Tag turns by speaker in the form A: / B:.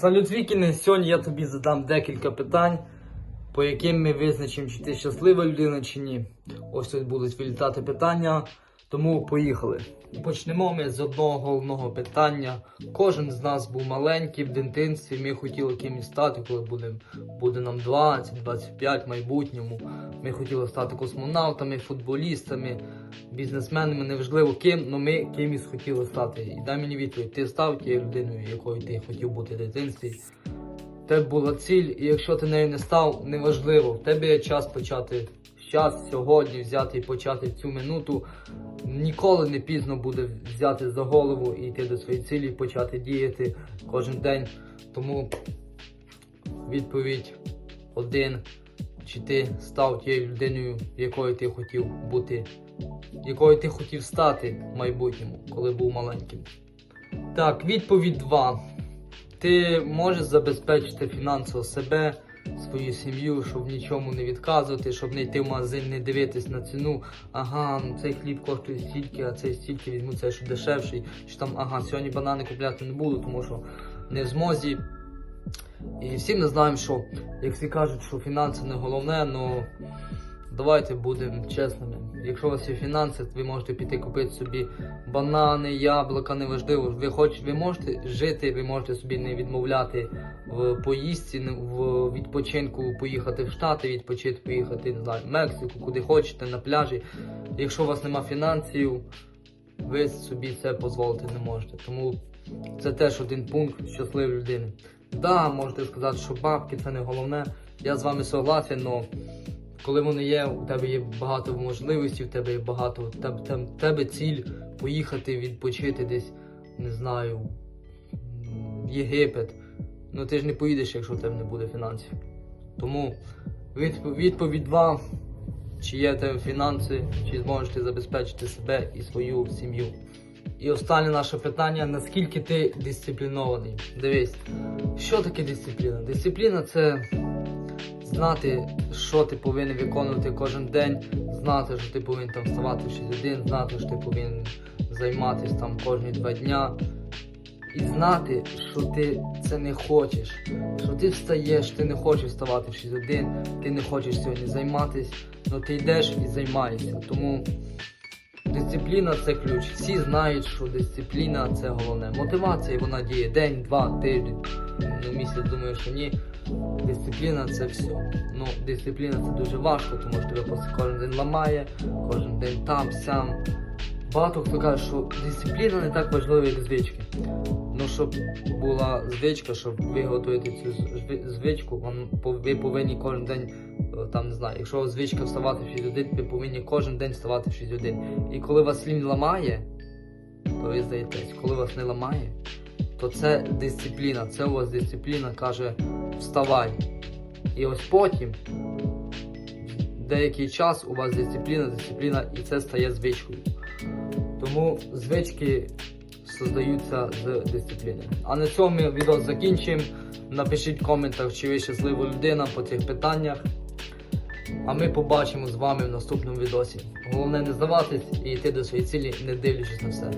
A: Салют Вікіне, сьогодні я тобі задам декілька питань, по яким ми визначимо, чи ти щаслива людина, чи ні. Ось тут будуть вилітати питання, тому поїхали. Почнемо ми з одного головного питання. Кожен з нас був маленький в дитинстві, ми хотіли кимось стати, коли буде, буде нам 20-25 в майбутньому. Ми хотіли стати космонавтами, футболістами, бізнесменами, неважливо ким, але ми кимось хотіли стати. І дай мені відповідь, ти став тією людиною, якою ти хотів бути в дитинстві. Тебе була ціль, і якщо ти нею не став, неважливо, в тебе є час почати час сьогодні взяти і почати цю минуту. Ніколи не пізно буде взяти за голову і йти до своєї цілі, почати діяти кожен день. Тому відповідь один. Чи ти став тією людиною, якою ти хотів бути, якою ти хотів стати в майбутньому, коли був маленьким? Так, відповідь 2. Ти можеш забезпечити фінансово себе, свою сім'ю, щоб нічому не відказувати, щоб не йти в магазин, не дивитись на ціну. Ага, ну цей хліб коштує стільки, а цей стільки візьму цей, що дешевший. Чи там, ага, сьогодні банани купляти не буду, тому що не в змозі. І всі ми знаємо, що як всі кажуть, що фінанси не головне, ну давайте будемо чесними. Якщо у вас є фінанси, ви можете піти купити собі банани, яблука, неважливо. Ви хоч ви можете жити, ви можете собі не відмовляти в поїздці, в відпочинку, поїхати в Штати, відпочити, поїхати не знаю, в Мексику, куди хочете, на пляжі. Якщо у вас нема фінансів, ви собі це дозволити не можете. Тому це теж один пункт щасливої людини. Да, можете сказати, що бабки це не головне. Я з вами согласен, але коли вони є, у тебе є багато можливостей, у тебе є багато. У тебе, там- тебе ціль поїхати відпочити десь, не знаю, в Єгипет. Ну ти ж не поїдеш, якщо в тебе не буде фінансів. Тому відп- відповідь 2. Чи є тебе фінанси, чи зможеш ти забезпечити себе і свою сім'ю. І останнє наше питання: наскільки ти дисциплінований? Дивись, що таке дисципліна? Дисципліна це знати, що ти повинен виконувати кожен день, знати, що ти повинен там вставати в 6 годин, знати, що ти повинен займатися там кожні два дня. І знати, що ти це не хочеш, що ти встаєш, ти не хочеш вставати в 6 годин, ти не хочеш сьогодні займатися, але ти йдеш і займаєшся. Тому дисципліна це ключ. Всі знають, що дисципліна це головне. Мотивація вона діє день, два, тиждень, ну місяць думаю, що ні. Дисципліна це все. Ну, дисципліна це дуже важко, тому що тебе кожен день ламає, кожен день там, сям. Багато хто каже, що дисципліна не так важлива, як звички. Ну, щоб була звичка, щоб ви готуєте цю звичку, ви повинні кожен день, е, там не знаю, якщо звичка вставати в 6 годин, ви повинні кожен день вставати в 6 годин. І коли вас лінь ламає, то ви здаєтесь. Коли вас не ламає, то це дисципліна. Це у вас дисципліна каже вставай. І ось потім деякий час у вас дисципліна, дисципліна, і це стає звичкою. Тому звички создаються з дисципліни. А на цьому ми відео закінчимо. Напишіть в коментах, чи ви щаслива людина по цих питаннях. А ми побачимо з вами в наступному відосі. Головне не здаватись і йти до своєї цілі, не дивлячись на все.